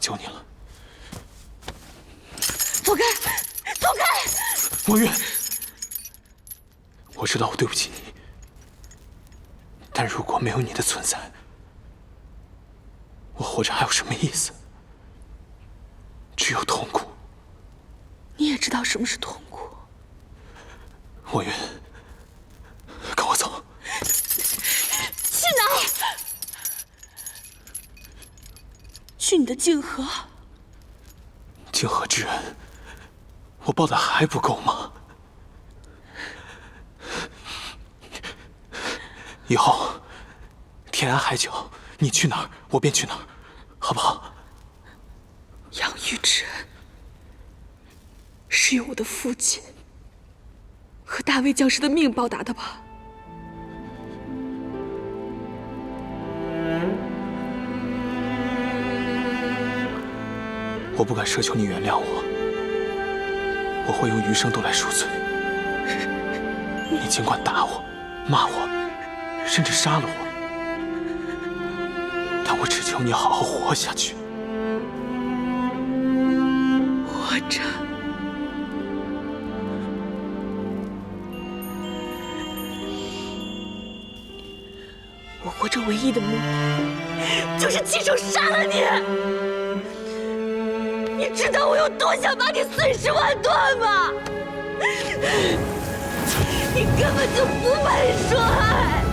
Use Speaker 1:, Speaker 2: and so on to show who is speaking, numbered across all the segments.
Speaker 1: 救你了。
Speaker 2: 走开，走开！
Speaker 1: 墨月，我知道我对不起你，但如果没有你的存在，我活着还有什么意思？只有痛苦。
Speaker 2: 你也知道什么是痛苦。
Speaker 1: 墨月，跟我走。
Speaker 2: 去哪儿？去你的静和。
Speaker 1: 静和之恩，我报的还不够吗？以后天涯海角，你去哪儿，我便去哪儿，好不好？
Speaker 2: 养育之恩，是用我的父亲和大卫将士的命报答的吧？
Speaker 1: 我不敢奢求你原谅我，我会用余生都来赎罪。你尽管打我、骂我，甚至杀了我，但我只求你好好活下去。
Speaker 2: 活着，我活着唯一的目的就是亲手杀了你。你知道我有多想把你碎尸万段吗？你根本就不配说爱，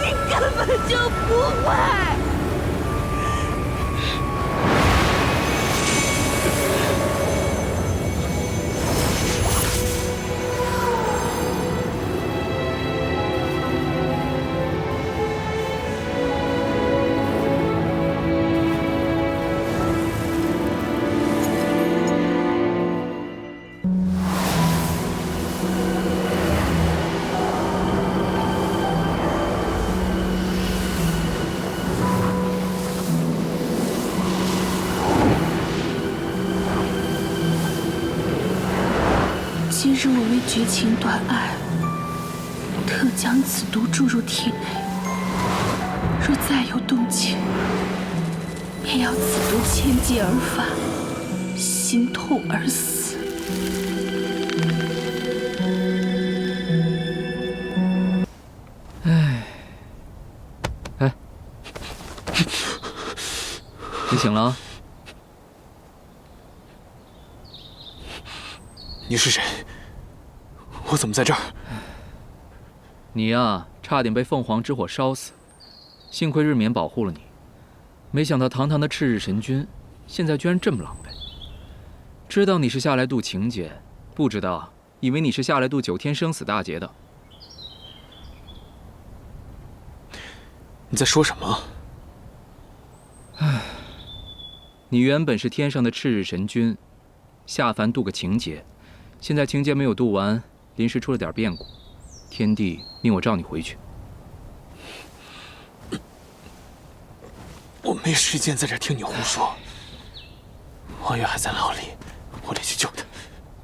Speaker 2: 你根本就不配。日我为绝情断爱，特将此毒注入体内。若再有动静，便要此毒千劫而返，心痛而死。
Speaker 3: 哎你醒了？
Speaker 1: 你是谁？我怎么在这儿？
Speaker 3: 你呀，差点被凤凰之火烧死，幸亏日冕保护了你。没想到堂堂的赤日神君，现在居然这么狼狈。知道你是下来渡情劫，不知道以为你是下来渡九天生死大劫的。
Speaker 1: 你在说什么？
Speaker 3: 唉你原本是天上的赤日神君，下凡渡个情劫，现在情劫没有渡完，临时出了点变故，天帝命我召你回去。
Speaker 1: 我没时间在这听你胡说。王月还在牢里，我得去救他。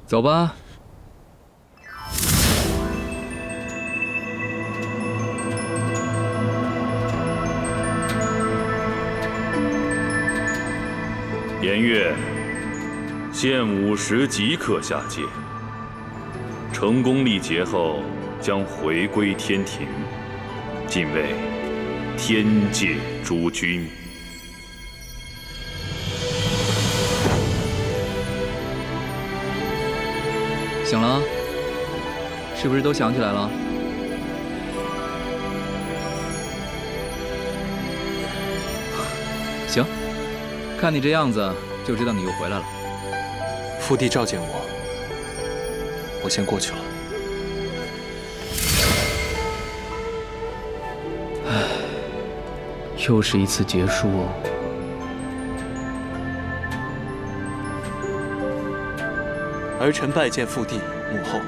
Speaker 3: 走吧。
Speaker 4: 颜月，限午时即刻下界。成功历劫后，将回归天庭，晋为天界诸君。
Speaker 3: 醒了？是不是都想起来了？行，看你这样子，就知道你又回来了。
Speaker 1: 父帝召见我，我先过去了。
Speaker 3: 唉又是一次结束哦。
Speaker 1: 儿臣拜见父帝母后。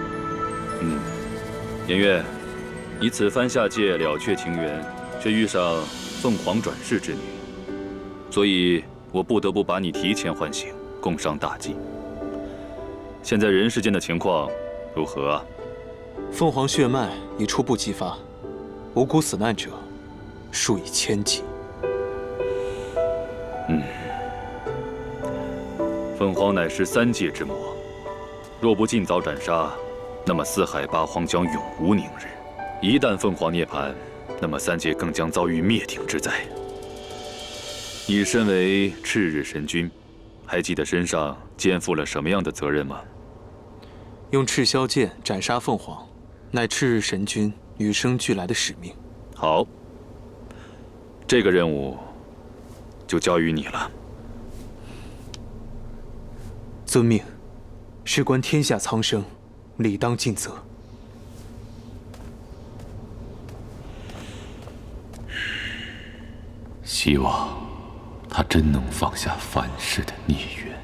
Speaker 4: 嗯，颜月，你此番下界了却情缘，却遇上凤凰转世之女，所以我不得不把你提前唤醒，共商大计。现在人世间的情况如何啊？
Speaker 1: 凤凰血脉已初步激发，无辜死难者数以千计。
Speaker 4: 嗯凤凰乃是三界之魔，若不尽早斩杀，那么四海八荒将永无宁日。一旦凤凰涅槃，那么三界更将遭遇灭顶之灾。你身为赤日神君，还记得身上肩负了什么样的责任吗？
Speaker 1: 用赤霄剑斩杀凤凰，乃赤日神君与生俱来的使命。
Speaker 4: 好，这个任务就交于你了。
Speaker 1: 遵命，事关天下苍生，理当尽责。
Speaker 5: 希望他真能放下凡世的孽缘。